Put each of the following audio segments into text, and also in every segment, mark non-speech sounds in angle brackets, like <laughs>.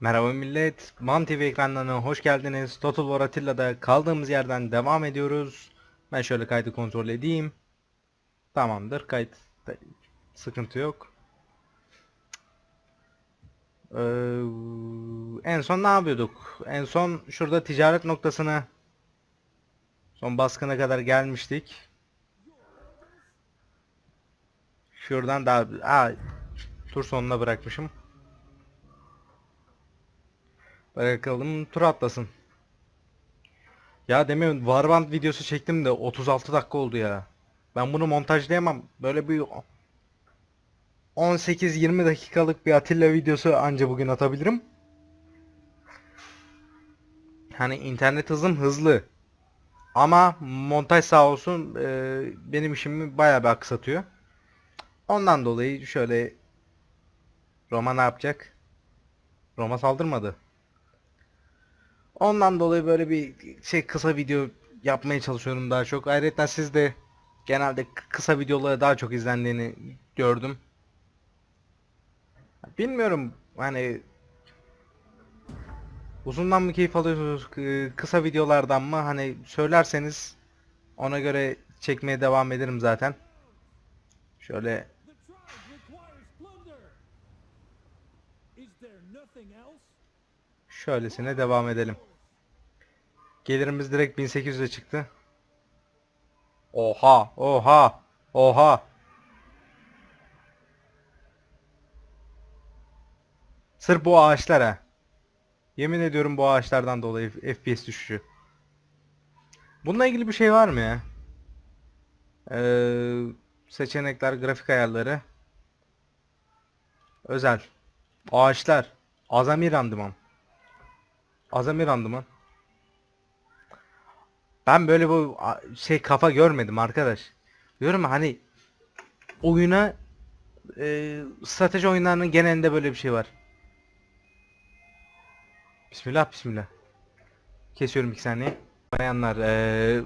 Merhaba millet, MAM TV ekranlarına hoş geldiniz. Total War Atilla'da kaldığımız yerden devam ediyoruz. Ben şöyle kaydı kontrol edeyim. Tamamdır, kayıt sıkıntı yok. Ee, en son ne yapıyorduk? En son şurada ticaret noktasına son baskına kadar gelmiştik. Şuradan daha... Aa, tur sonuna bırakmışım. Bakalım tur atlasın. Ya demiyorum Warband videosu çektim de 36 dakika oldu ya. Ben bunu montajlayamam. Böyle bir 18-20 dakikalık bir Atilla videosu anca bugün atabilirim. Hani internet hızım hızlı. Ama montaj sağ olsun e, benim işimi bayağı bir aksatıyor. Ondan dolayı şöyle Roma ne yapacak? Roma saldırmadı. Ondan dolayı böyle bir şey kısa video yapmaya çalışıyorum daha çok. Ayrıca siz de genelde kısa videoları daha çok izlendiğini gördüm. Bilmiyorum hani uzundan mı keyif alıyorsunuz kısa videolardan mı hani söylerseniz ona göre çekmeye devam ederim zaten. Şöyle şöylesine devam edelim. Gelirimiz direkt 1800'e çıktı. Oha, oha, oha. Sırf bu ağaçlar ha. Yemin ediyorum bu ağaçlardan dolayı FPS düşüşü. Bununla ilgili bir şey var mı ya? Ee, seçenekler, grafik ayarları. Özel. Ağaçlar. Azami randıman. Azami randıman. Ben böyle bu şey kafa görmedim arkadaş. Diyorum hani oyuna e, strateji oyunlarının genelinde böyle bir şey var. Bismillah bismillah. Kesiyorum iki saniye. Bayanlar e,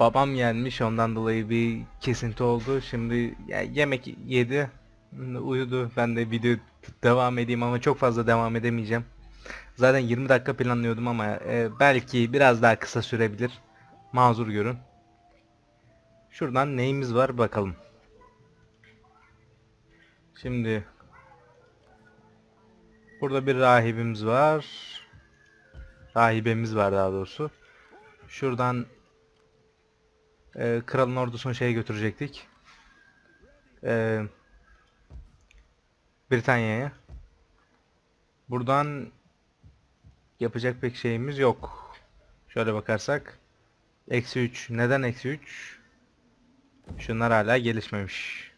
babam gelmiş ondan dolayı bir kesinti oldu. Şimdi ya, yemek yedi. Uyudu. Ben de video devam edeyim ama çok fazla devam edemeyeceğim. Zaten 20 dakika planlıyordum ama e, belki biraz daha kısa sürebilir. Mazur görün. Şuradan neyimiz var bakalım. Şimdi burada bir rahibimiz var. Rahibemiz var daha doğrusu. Şuradan e, kralın ordusunu şeye götürecektik. E, Britanya'ya. Buradan yapacak pek şeyimiz yok. Şöyle bakarsak. Eksi 3. Neden eksi 3? Şunlar hala gelişmemiş.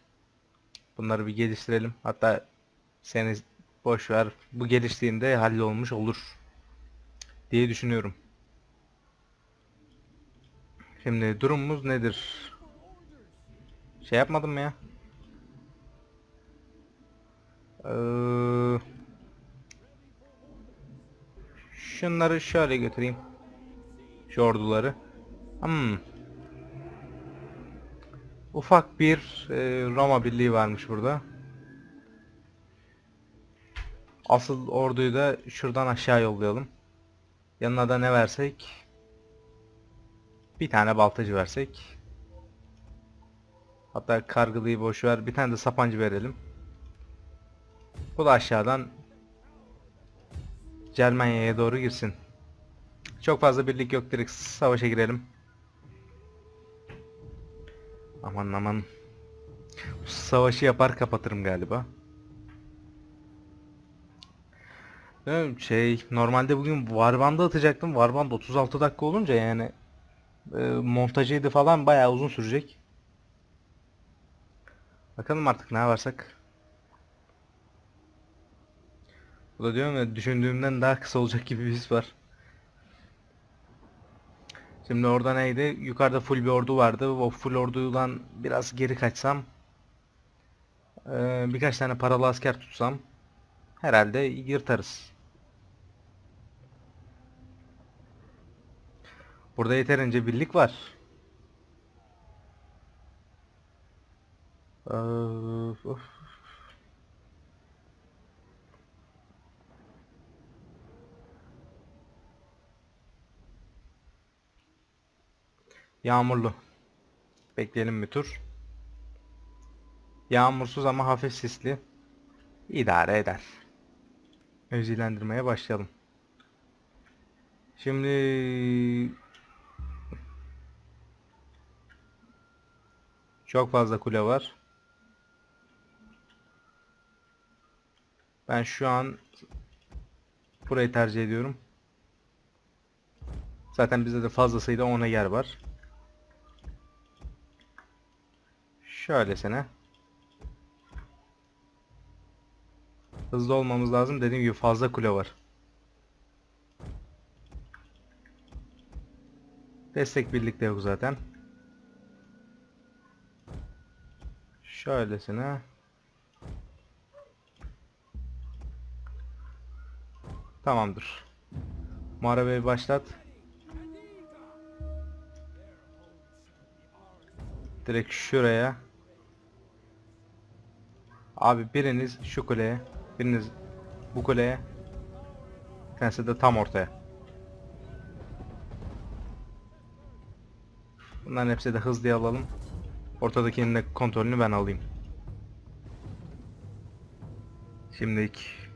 Bunları bir geliştirelim. Hatta seni boş ver. Bu geliştiğinde hallolmuş olur. Diye düşünüyorum. Şimdi durumumuz nedir? Şey yapmadım mı ya? Ee, Şunları şöyle götüreyim. Şu orduları. Hmm. Ufak bir e, Roma birliği varmış burada. Asıl orduyu da şuradan aşağı yollayalım. Yanına da ne versek? Bir tane baltacı versek. Hatta kargılıyı boş ver. Bir tane de sapancı verelim. Bu da aşağıdan Cermanya'ya doğru girsin. Çok fazla birlik yok direkt savaşa girelim. Aman aman. Savaşı yapar kapatırım galiba. Şey normalde bugün Warband'ı atacaktım. Warband 36 dakika olunca yani e, montajıydı falan bayağı uzun sürecek. Bakalım artık ne yaparsak. Bu da diyorum ya düşündüğümden daha kısa olacak gibi bir his var. Şimdi orada neydi? Yukarıda full bir ordu vardı. O full ordudan biraz geri kaçsam eee, birkaç tane paralı asker tutsam herhalde yırtarız. Burada yeterince birlik var. Eee, of. Yağmurlu. Bekleyelim bir tur. Yağmursuz ama hafif sisli. İdare eder. Özilendirmeye başlayalım. Şimdi çok fazla kule var. Ben şu an burayı tercih ediyorum. Zaten bizde de fazlasıyla 10'a yer var. Şöylesine. Hızlı olmamız lazım. Dediğim gibi fazla kule var. Destek birlikte yok zaten. Şöylesine. Tamamdır. Muharebeyi başlat. Direkt şuraya. Abi biriniz şu kuleye, biriniz bu kuleye, tanesi de tam ortaya. Bunların hepsi de hızlıya alalım. Ortadakinin de kontrolünü ben alayım. Şimdilik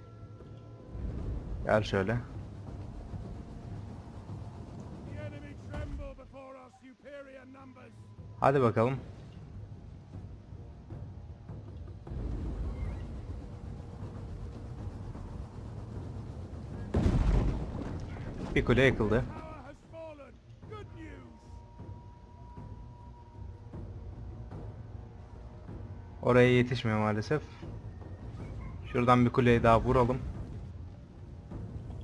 gel şöyle. Hadi bakalım. Bir kule yıkıldı. Oraya yetişmiyor maalesef. Şuradan bir kuleyi daha vuralım.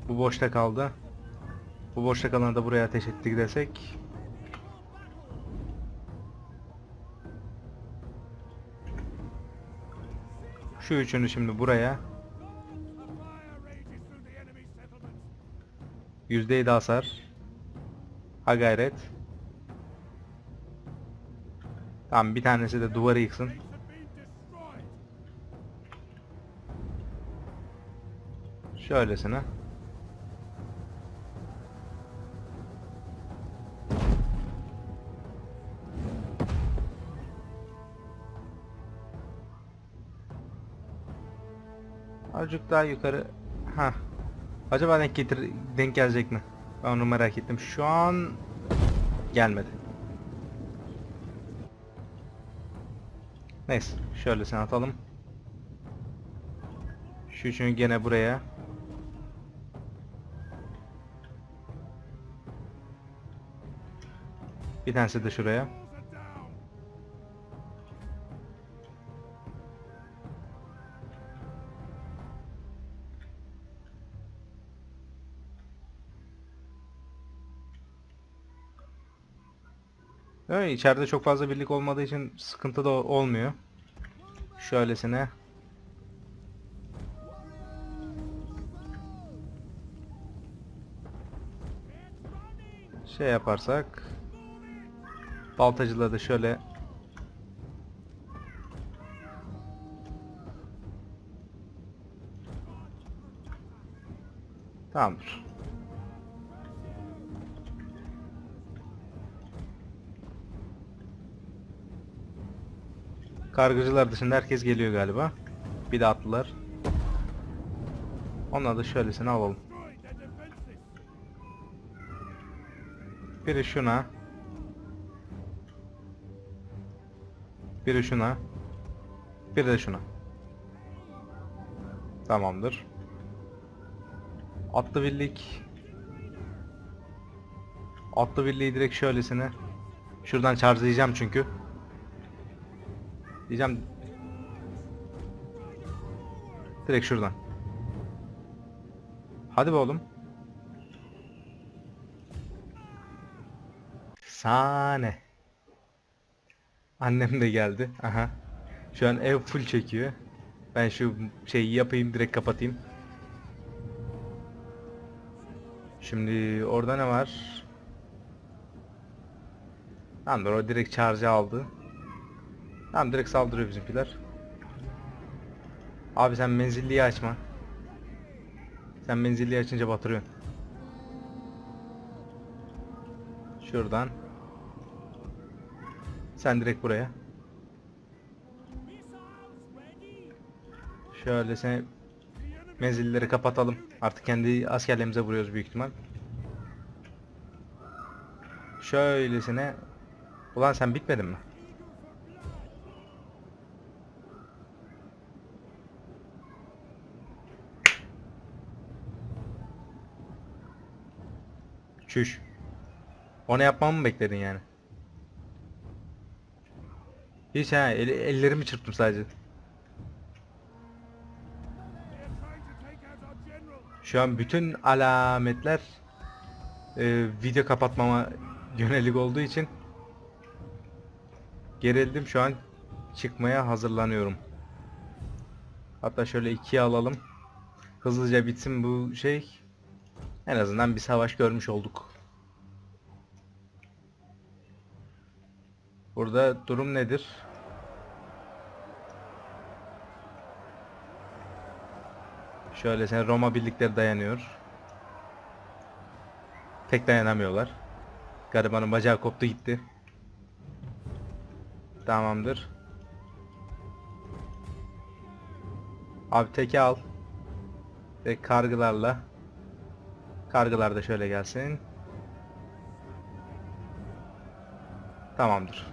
Bu boşta kaldı. Bu boşta kalanı da buraya ateş ettik desek. Şu üçünü şimdi buraya. %7 hasar. Ha gayret. Tamam bir tanesi de duvarı yıksın. Şöylesine. Azıcık daha yukarı. Ha. Acaba denk getir denk gelecek mi? Ben onu merak ettim. Şu an gelmedi. Neyse, şöylesine atalım. Şu üçünü gene buraya. Bir tanesi de şuraya. Evet, içeride çok fazla birlik olmadığı için sıkıntı da olmuyor. Şöylesine. Şey yaparsak. Baltacıları da şöyle. Tamamdır. Kargıcılar dışında herkes geliyor galiba. Bir de atlılar. Onları da şöylesine alalım. Biri şuna. Biri şuna. Bir de şuna. Tamamdır. Atlı birlik. Atlı birliği direkt şöylesine. Şuradan charge'layacağım çünkü. Diyeceğim. Direkt şuradan. Hadi be oğlum. Sahne. Annem de geldi. Aha. Şu an ev full çekiyor. Ben şu şeyi yapayım direkt kapatayım. Şimdi orada ne var? Tamamdır o direkt charge aldı. Tamam direkt saldırıyor bizimkiler. Abi sen menzilliyi açma. Sen menzilliyi açınca batırıyorsun. Şuradan. Sen direkt buraya. Şöyle sen menzilleri kapatalım. Artık kendi askerlerimize vuruyoruz büyük ihtimal. Şöylesine. Ulan sen bitmedin mi? Çüş. Onu yapmamı mı bekledin yani? Hiç ha el- ellerimi çırptım sadece. Şu an bütün alametler e, video kapatmama yönelik olduğu için gerildim şu an çıkmaya hazırlanıyorum. Hatta şöyle ikiye alalım. Hızlıca bitsin bu şey. En azından bir savaş görmüş olduk. Burada durum nedir? Şöyle sen Roma birlikleri dayanıyor. Tek dayanamıyorlar. Garibanın bacağı koptu gitti. Tamamdır. Abi teki al. Ve kargılarla. Kargılar da şöyle gelsin. Tamamdır.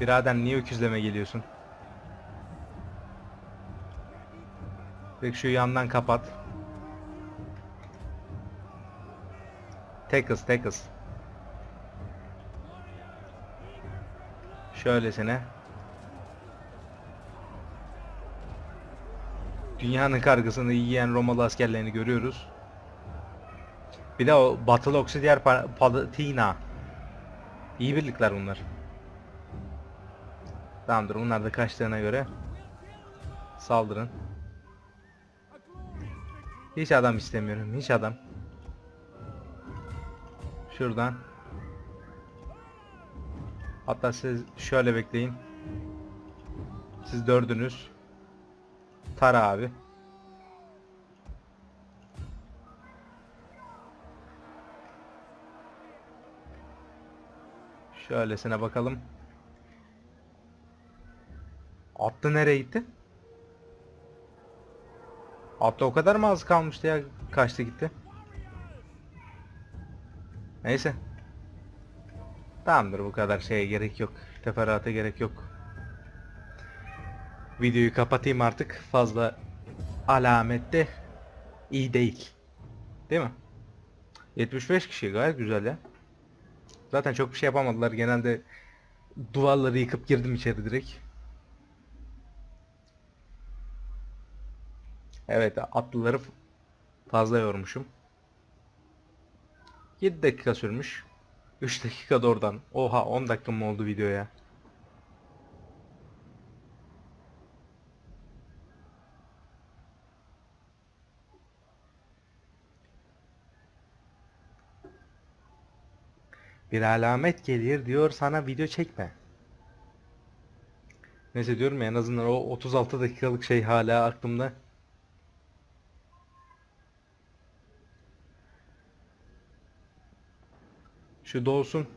Birader niye öküzleme geliyorsun? Peki şu yandan kapat. Tek hız tek hız. Şöylesine. Dünyanın kargısını yiyen Romalı askerlerini görüyoruz. Bir de o Batılı Oksidiyer Pa- Palatina. İyi birlikler bunlar. Tamamdır bunlar da kaçtığına göre saldırın. Hiç adam istemiyorum hiç adam. Şuradan. Hatta siz şöyle bekleyin. Siz dördünüz. Tara abi. Şöylesine bakalım. Atlı nereye gitti? Atlı o kadar mı az kalmıştı ya kaçtı gitti. Neyse. Tamamdır bu kadar şeye gerek yok. Teferruata gerek yok. Videoyu kapatayım artık. Fazla alamette iyi değil. Değil mi? 75 kişi gayet güzel ya. Zaten çok bir şey yapamadılar. Genelde duvarları yıkıp girdim içeri direkt. Evet atlıları fazla yormuşum. 7 dakika sürmüş. 3 dakika da oradan. Oha 10 dakika mı oldu video Bir alamet gelir diyor sana video çekme. Neyse diyorum ya en azından o 36 dakikalık şey hala aklımda. Şu dolsun.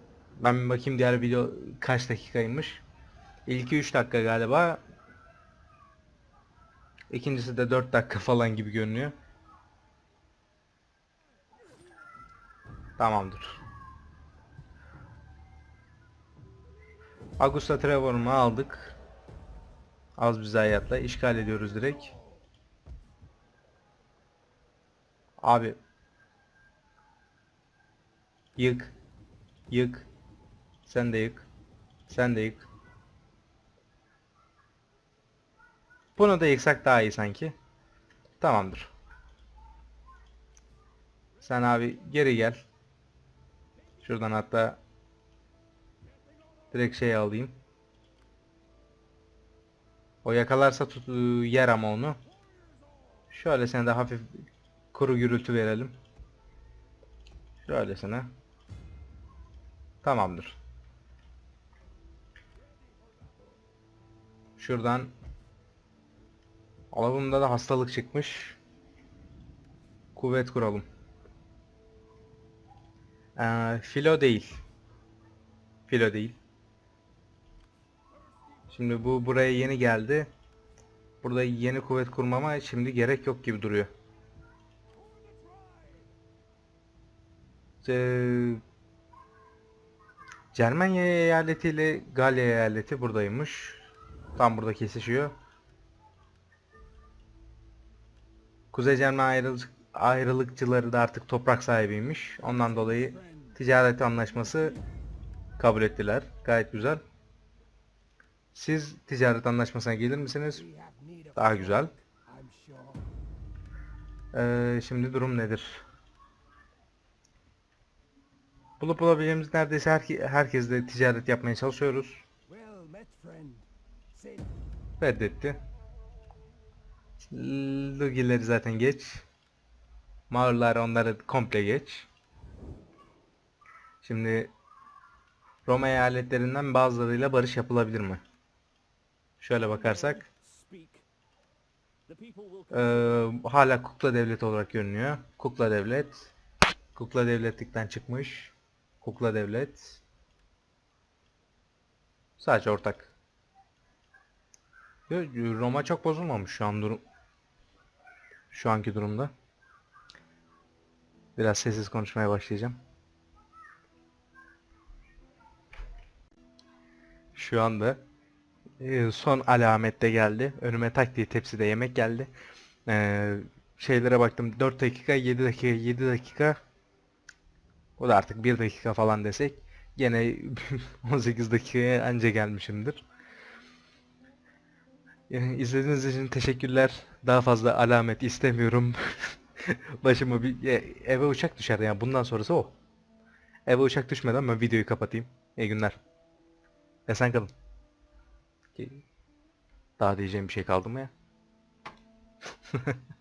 Ben bir bakayım diğer video kaç dakikaymış. İlki 3 dakika galiba. İkincisi de 4 dakika falan gibi görünüyor. Tamamdır. Augusta Trevor'umu aldık. Az bir zayiatla işgal ediyoruz direkt. Abi. Yık. Yık. Sen de yık. Sen de yık. Bunu da yıksak daha iyi sanki. Tamamdır. Sen abi geri gel. Şuradan hatta direkt şey alayım. O yakalarsa tut yer ama onu. Şöyle sen de hafif kuru gürültü verelim. Şöylesine. Tamamdır. Şuradan Alavumda da hastalık çıkmış. Kuvvet kuralım. Ee, filo değil. Filo değil. Şimdi bu buraya yeni geldi. Burada yeni kuvvet kurmama şimdi gerek yok gibi duruyor. Ee, Cermanya eyaleti ile Galya eyaleti buradaymış. Tam burada kesişiyor. Kuzey Cermen ayrılık, ayrılıkçıları da artık toprak sahibiymiş. Ondan dolayı ticaret anlaşması kabul ettiler. Gayet güzel. Siz ticaret anlaşmasına gelir misiniz? Daha güzel. Ee, şimdi durum nedir? Bulup bulabileceğimiz neredeyse her, herkesle ticaret yapmaya çalışıyoruz. Reddetti. Lugileri zaten geç. Mağurlar onları komple geç. Şimdi Roma eyaletlerinden bazılarıyla barış yapılabilir mi? Şöyle bakarsak eee, hala kukla devleti olarak görünüyor. Kukla devlet. Kukla devletlikten çıkmış. Kukla devlet. Sadece ortak. Roma çok bozulmamış şu an durum. Şu anki durumda. Biraz sessiz konuşmaya başlayacağım. Şu anda e, son alamette geldi. Önüme tak diye tepside yemek geldi. Ee, şeylere baktım 4 dakika 7 dakika 7 dakika o da artık 1 dakika falan desek gene <laughs> 18 dakikaya anca gelmişimdir. Yani izlediğiniz için teşekkürler. Daha fazla alamet istemiyorum. <laughs> Başıma bir e, eve uçak düşer yani bundan sonrası o. Eve uçak düşmeden ben videoyu kapatayım. İyi günler. Esen kalın. Daha diyeceğim bir şey kaldı mı ya? <laughs>